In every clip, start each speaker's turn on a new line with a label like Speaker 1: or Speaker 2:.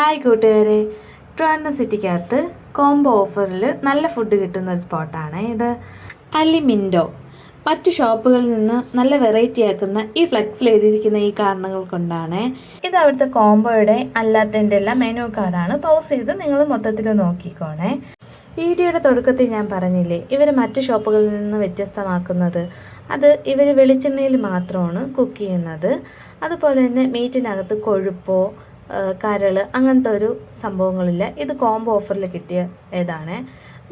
Speaker 1: Hi കൂട്ടുകാരെ. Trivandrum സിറ്റിക്കകത്ത് combo ഓഫറിൽ നല്ല ഫുഡ് കിട്ടുന്ന ഒരു സ്പോട്ടാണ് ഇത്. അലിമിൻഡോ. മറ്റു ഷോപ്പുകളിൽ നിന്ന് നല്ല വെറൈറ്റി ആക്കുന്ന ഈ ഫ്ലെക്സിൽ എഴുതിയിരിക്കുന്ന ഈ കാരണങ്ങൾ കൊണ്ടാണ്. ഇത് അവിടുത്തെ കോംബോയുടെ അല്ലാത്തതിന്റെ എല്ലാം മെനു കാർഡാണ്. പൗസ് ചെയ്ത് നിങ്ങൾ മൊത്തത്തിൽ നോക്കിക്കോണേ. വീഡിയോയുടെ തുടക്കത്തിൽ ഞാൻ പറഞ്ഞില്ലേ ഇവർ മറ്റു ഷോപ്പുകളിൽ നിന്ന് വ്യത്യസ്തമാക്കുന്നത്. അത് ഇവർ വെളിച്ചെണ്ണയിൽ മാത്രമാണ് കുക്ക് ചെയ്യുന്നത്. അതുപോലെ തന്നെ മീറ്റിനകത്ത് കൊഴുപ്പോ കരൾ അങ്ങനത്തെ ഒരു സംഭവങ്ങളില്ല. ഇത് കോംബോ ഓഫറിൽ കിട്ടിയ ഇതാണ്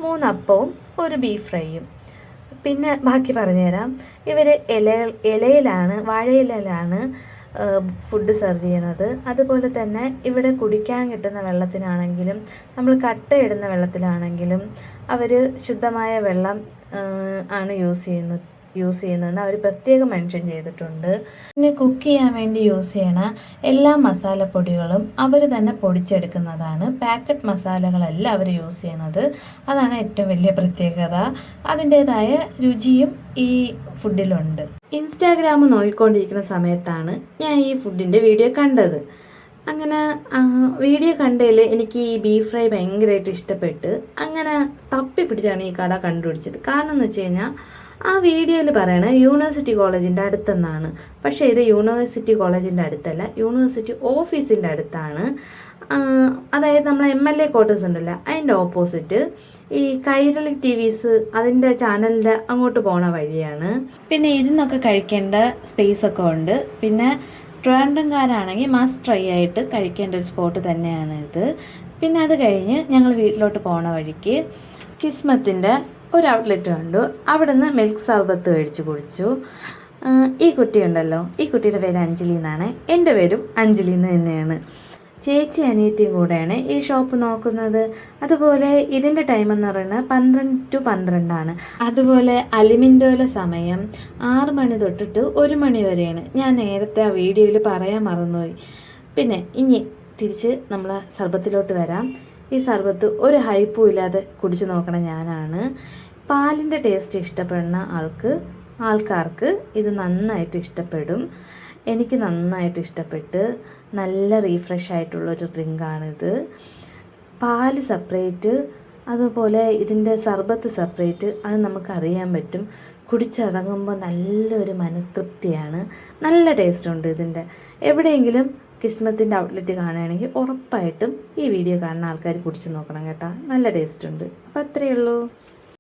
Speaker 1: മൂന്നപ്പവും ഒരു ബീഫ് ഫ്രൈയും പിന്നെ ബാക്കി പറഞ്ഞുതരാം. ഇവർ ഇല ഇലയിലാണ് വാഴയിലയിലാണ് ഫുഡ് സെർവ് ചെയ്യണത് അതുപോലെ തന്നെ ഇവിടെ കുടിക്കാൻ കിട്ടുന്ന വെള്ളത്തിനാണെങ്കിലും നമ്മൾ കട്ടയിടുന്ന വെള്ളത്തിലാണെങ്കിലും അവർ ശുദ്ധമായ വെള്ളം ആണ് യൂസ് ചെയ്യുന്നത്. യൂസ് ചെയ്യുന്നതെന്ന് അവർ പ്രത്യേകം മെൻഷൻ ചെയ്തിട്ടുണ്ട്. പിന്നെ കുക്ക് ചെയ്യാൻ വേണ്ടി യൂസ് ചെയ്യണ എല്ലാ മസാലപ്പൊടികളും അവർ തന്നെ പൊടിച്ചെടുക്കുന്നതാണ്. പാക്കറ്റ് മസാലകളല്ല അവർ യൂസ് ചെയ്യുന്നത്. അതാണ് ഏറ്റവും വലിയ പ്രത്യേകത. അതിന്റെതായ രുചിയും ഈ ഫുഡിലുണ്ട് ഇൻസ്റ്റാഗ്രാം നോക്കിക്കൊണ്ടിരിക്കുന്ന സമയത്താണ് ഞാൻ ഈ ഫുഡിന്റെ വീഡിയോ കണ്ടത്. അങ്ങനെ വീഡിയോ കണ്ടതിൽ എനിക്ക് ഈ ബീഫ് ഫ്രൈ ഭയങ്കരമായിട്ട് ഇഷ്ടപ്പെട്ട് അങ്ങനെ തപ്പി പിടിച്ചാണ് ഈ കട കണ്ടുപിടിച്ചത്. കാരണം എന്ന് വെച്ച് കഴിഞ്ഞാൽ ആ വീഡിയോയിൽ പറയണത് യൂണിവേഴ്സിറ്റി കോളേജിന്റെ അടുത്തെന്നാണ്. പക്ഷേ ഇത് യൂണിവേഴ്സിറ്റി കോളേജിന്റെ അടുത്തല്ല യൂണിവേഴ്സിറ്റി ഓഫീസിന്റെ അടുത്താണ്. അതായത് നമ്മൾ എം എൽ എ ക്വാർട്ടേഴ്സ് ഉണ്ടല്ലോ അതിന്റെ ഓപ്പോസിറ്റ് ഈ കൈരളി ടി വിസ് അതിന്റെ ചാനലിന്റെ അങ്ങോട്ട് പോണ വഴിയാണ്. പിന്നെ ഇരുന്നൊക്കെ കഴിക്കേണ്ട സ്പേസ് ഒക്കെ ഉണ്ട്. പിന്നെ ട്രിവാൻഡ്രംകാരാണെങ്കിൽ മസ്റ്റ് ട്രൈ ആയിട്ട് കഴിക്കേണ്ട ഒരു സ്പോട്ട് തന്നെയാണ് ഇത്. പിന്നെ അത് കഴിഞ്ഞ് ഞങ്ങൾ വീട്ടിലോട്ട് പോണ വഴിക്ക് കിസ്മത്തിന്റെ ഒരു ഔട്ട്ലെറ്റ് കണ്ടു. അവിടെ നിന്ന് മിൽക്ക് സർബത്ത് കഴിച്ച് കുടിച്ചു. ഈ കുട്ടിയുണ്ടല്ലോ ഈ കുട്ടിയുടെ പേര് അഞ്ജലി എന്നാണ്. എന്റെ പേരും അഞ്ജലി എന്ന് തന്നെയാണ്. ചേച്ചി അനിയത്തിയും കൂടെയാണ് ഈ ഷോപ്പ് നോക്കുന്നത്. അതുപോലെ ഇതിന്റെ ടൈം എന്ന് പറയുന്നത് പന്ത്രണ്ട് ടു പന്ത്രണ്ടാണ്. അതുപോലെ അലിമിന്റെ സമയം ആറ് മണി തൊട്ടിട്ട് ഒരു മണി വരെയാണ്. ഞാൻ നേരത്തെ ആ വീഡിയോയിൽ പറയാൻ മറന്നുപോയി. പിന്നെ ഇനി തിരിച്ച് നമ്മൾ സർബത്തിലോട്ട് വരാം. ഈ സർബത്ത് ഒരു ഹൈപ്പും ഇല്ലാതെ കുടിച്ചു നോക്കണ ഞാനാണ്. പാലിന്റെ ടേസ്റ്റ് ഇഷ്ടപ്പെടുന്ന ആൾക്ക് ആൾക്കാർക്ക് ഇത് നന്നായിട്ട് ഇഷ്ടപ്പെടും. എനിക്ക് നന്നായിട്ട് ഇഷ്ടപ്പെട്ട് നല്ല റീഫ്രഷ് ആയിട്ടുള്ളൊരു ഡ്രിങ്കാണിത്. പാൽ സെപ്പറേറ്റ് അതുപോലെ ഇതിന്റെ സർബത്ത് സെപ്പറേറ്റ് അത് നമുക്കറിയാൻ പറ്റും. കുടിച്ചിറങ്ങുമ്പോൾ നല്ലൊരു മനതൃപ്തിയാണ്. നല്ല ടേസ്റ്റ് ഉണ്ട് ഇതിന്റെ. എവിടെയെങ്കിലും കിസ്മത്തിന്റെ ഔട്ട്ലെറ്റ് കാണുകയാണെങ്കിൽ ഉറപ്പായിട്ടും ഈ വീഡിയോ കാണുന്ന ആൾക്കാർ കുടിച്ച് നോക്കണം കേട്ടോ. നല്ല ടേസ്റ്റ് ഉണ്ട്. അപ്പോൾ അത്രയേ ഉള്ളൂ.